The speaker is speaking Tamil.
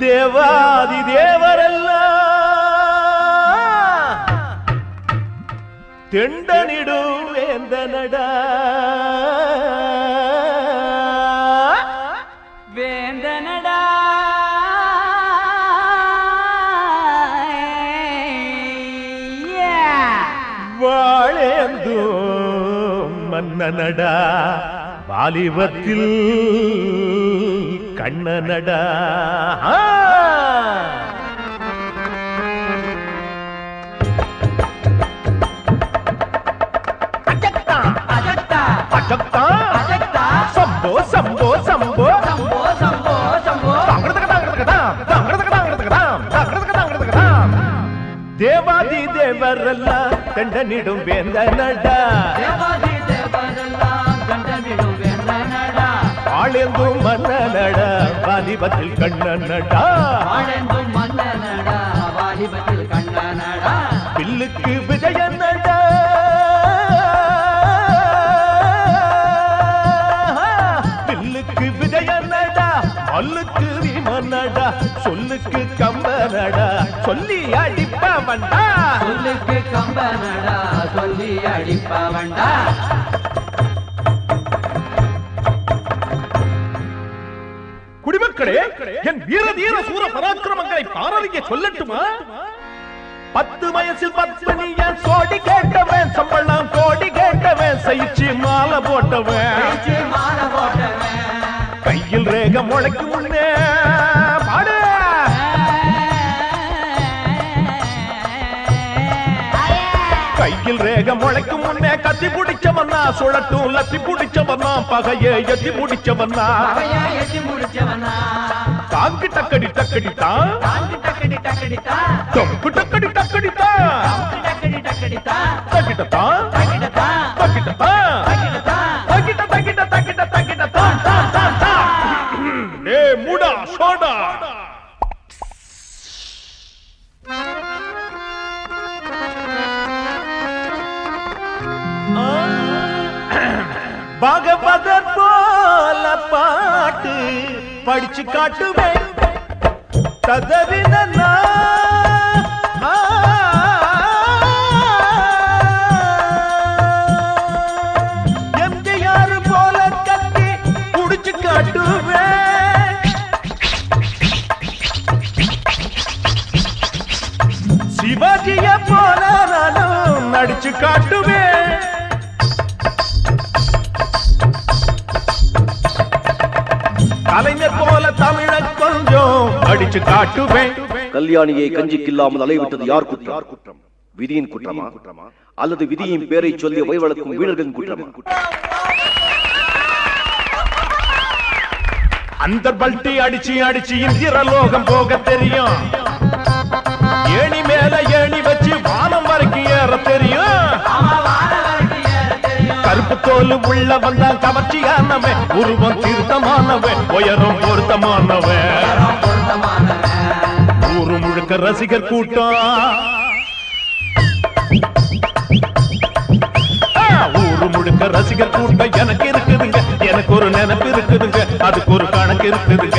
தேவாதி தேவரெல்லாம் தெண்டனிடும் வேந்தனடா வேந்தனடா வாழேந்தும் மன்னனடா வாலிபத்தில் கண்ணனடா. சம்போ சம்போ சம்போ. சம்போ சம்போ சம்போ. தேவாதி தேவரெல்லாம் கண்டனிடும் வேந்தனடா. தேவாதி வாலிபத்தில் கண்ணனடா. வாழெந்தும் மன்னனடா வாலிபத்தில் கண்ணனடா. பில்லுக்கு விஜயனடா பில்லுக்கு விஜயனடா மல்லுக்கு விமனடா. சொல்லுக்கு கம்பனடா. சொல்லி அடிப்பவன்டா. சொல்லுக்கு கம்பனடா சொல்லி அடிப்பவன்டா. குடிமக்களே என் வீர தீர சூர பராக்கிரமங்களை பாரதிய சொல்லட்டுமா? பத்து வயசில் பத்மனியன் சோடி கேட்டவன் சம்பளம் கோடி கேட்டவன் சயிச்சு மாலை போட்டவன். கையில் ரேக முளைக்கும் முன்னே பாடு. கையில் ரேக முளைக்கும் முன்னே கத்தி பிடிச்சவன்னா சுழட்டும் லத்தி பிடிச்சவன்னா பகைய எத்தி பிடிச்சவன்னா తాంకి టక్కడి టక్కడితా తాంకి టక్కడి టక్కడితా తొంకు టక్కడి టక్కడితా తాంకి టక్కడి టక్కడితా తకిటతా తకిటతా తకిటతా తకిటతా తకిట తకిట తకిట తకిట తా తా తా తా. ఏ ముడా సోడా బాగా బదర్ பாட்டு படிச்சு காட்டுவேன். கதறின எம்ஜிஆர் போல கத்தி குடிச்சு காட்டுவேன். சிவாஜிய போல நானும் நடிச்சு காட்டுவேன். அடிச்சு காட்டுவேன். கல்யாணியை கஞ்சிக்கில்லாமல் அலைவிட்டது யார் குற்றம்? விதியின் குற்றமா? அல்லது விதியின் பேரை சொல்லி வழிவழக்கும் வீரர்களின் குற்றமா? அந்த பல்ட்டி அடிச்சு அடிச்சு இந்திர லோகம் போக தெரியும். ஏணி மேல ஏணி வச்சு வானம் வரைக்கும் ஏற தெரியும். கருப்பு தோல் உள்ள வந்தான் கவர்ச்சியானவன். உருவம் திருத்தமானவன் உயரம் பொருத்தமானவன். ஊரு முழுக்க ரசிகர் கூட்டம் ஊரு முழுக்க ரசிகர் கூட்டம் எனக்கு இருக்குதுங்க. எனக்கு ஒரு நினைப்பு இருக்குதுங்க. அதுக்கு ஒரு கணக்கு இருக்குதுங்க.